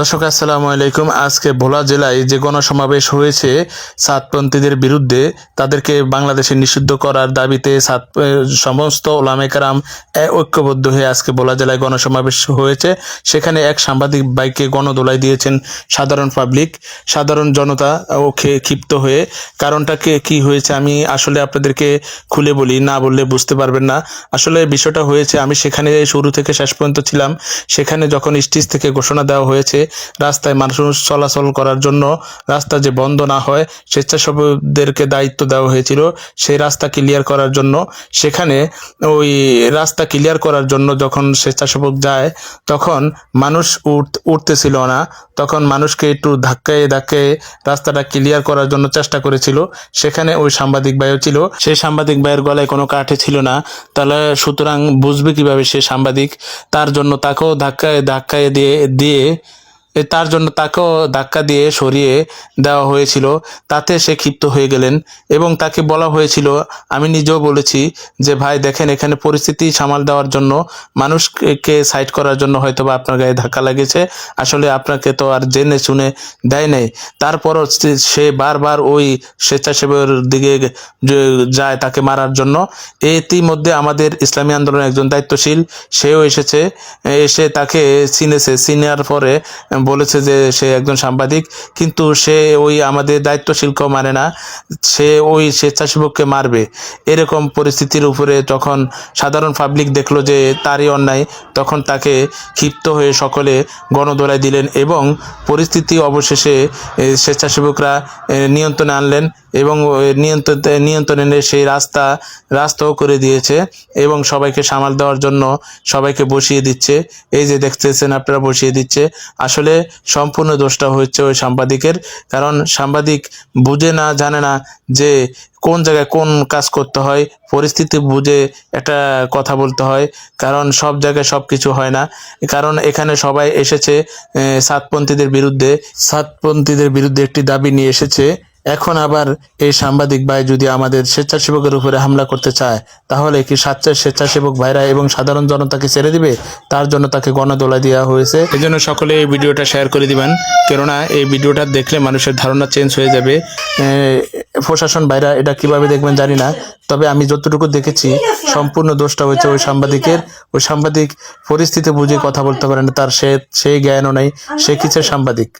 দর্শক, আসসালামু আলাইকুম। আজকে ভোলা জেলায় যে গণসমাবেশ হয়েছে, সাতপন্থীদের বিরুদ্ধে তাদেরকে বাংলাদেশে নিষিদ্ধ করার দাবিতে সাত সমস্ত ওলামেকারাম ঐক্যবদ্ধ হয়ে আজকে ভোলা জেলায় গণসমাবেশ হয়েছে। সেখানে এক সাংবাদিক বাইকে গণদোলাই দিয়েছেন সাধারণ পাবলিক। সাধারণ জনতা ও ক্ষিপ্ত হয়ে কারণটাকে কি হয়েছে আমি আসলে আপনাদেরকে খুলে বলি, না বললে বুঝতে পারবেন না। আসলে বিষয়টা হয়েছে, আমি সেখানে শুরু থেকে শেষ পর্যন্ত ছিলাম। সেখানে যখন স্টেজ থেকে ঘোষণা দেওয়া হয়েছে রাস্তায় মানুষ চলাচল করার জন্য রাস্তা যে বন্ধ না হয়, স্বেচ্ছাসেবকদেরকে দায়িত্ব দেওয়া হয়েছিল সেই রাস্তা ক্লিয়ার করার জন্য। সেখানে ওই রাস্তা ক্লিয়ার করার জন্য যখন স্বেচ্ছাসেবক যায়, তখন মানুষ উঠ উঠতেছিল না। তখন মানুষকে একটু ধাক্কায় ধাক্কায় রাস্তাটা ক্লিয়ার করার জন্য চেষ্টা করেছিল। সেখানে ওই সাংবাদিক ভাইও ছিল। সেই সাংবাদিক ভাইয়ের গলায় কোনো কাঠে ছিল না। তাহলে সুতরাং বুঝবে কীভাবে সে সাংবাদিক? তার জন্য তাকেও ধাক্কায় ধাক্কায় দিয়ে দিয়ে তার জন্য তাকেও ধাক্কা দিয়ে সরিয়ে দেওয়া হয়েছিল। তাতে সে ক্ষিপ্ত হয়ে গেলেন এবং তাকে বলা হয়েছিল, আমি নিজেও বলেছি যে, ভাই, দেখেন, এখানে পরিস্থিতি সামাল দেওয়ার জন্য, মানুষকে সাইড করার জন্য হয়তো বা আপনার গায়ে ধাক্কা লেগেছে। আসলে আপনাকে তো আর জেনে শুনে দেয় নাই। তারপরও সে- বারবার ওই স্বেচ্ছাসেবকের দিকে যায় তাকে মারার জন্য। ইতিমধ্যে আমাদের ইসলামী আন্দোলনের একজন দায়িত্বশীল, সেও এসেছে। এসে তাকে চিনেছে চিনার পরে বলেছে যে সে একজন সাংবাদিক, কিন্তু সে ওই আমাদের দায়িত্বশীলকেও মানে না, সে ওই স্বেচ্ছাসেবককে মারবে। এরকম পরিস্থিতির উপরে যখন সাধারণ পাবলিক দেখল যে তারই অন্যায়, তখন তাকে ক্ষিপ্ত হয়ে সকলে গণদোলায় দিলেন এবং পরিস্থিতি অবশেষে স্বেচ্ছাসেবকরা নিয়ন্ত্রণে আনলেন এবং নিয়ন্ত্রণ নিয়ন্ত্রণে এনে সেই রাস্তা, রাস্তাও করে দিয়েছে এবং সবাইকে সামাল দেওয়ার জন্য সবাইকে বসিয়ে দিচ্ছে। এই যে দেখতেছেন আপনারা, বসিয়ে দিচ্ছে। আসলে সম্পূর্ণ দোষটা হচ্ছে ওই সাংবাদিকের। কারণ সাংবাদিক বুঝে না, জানে না যে কোন জায়গায় কোন কাজ করতে হয়, পরিস্থিতি বুঝে একটা কথা বলতে হয়। কারণ সব জায়গায় সব কিছু হয় না। কারণ এখানে সবাই এসেছে সাতপন্থীদের বিরুদ্ধে। সাতপন্থীদের বিরুদ্ধে একটি দাবি নিয়ে এসেছে। এখন আবার এই সাংবাদিক ভাই যদি আমাদের স্বেচ্ছাসেবকের উপরে হামলা করতে চায় তাহলে কি সাচ্চা স্বেচ্ছাসেবক ভাইরা এবং সাধারণ জনতাকে ছেড়ে দিবে? তার জন্য তাকে গণদোলা দেওয়া হয়েছে। এই জন্য সকলে এই ভিডিওটা শেয়ার করে দিবেন। কেননা এই ভিডিওটা দেখলে মানুষের ধারণা চেঞ্জ হয়ে যাবে। প্রশাসন ভাইরা এটা কীভাবে দেখবেন জানি না। তবে আমি যতটুকু দেখেছি সম্পূর্ণ দোষটা হয়েছে ওই সাংবাদিকের। ওই সাংবাদিক পরিস্থিতি বুঝে কথা বলতে পারে না। তার সে সেই জ্ঞানও নাই। সে কিসের সাংবাদিক?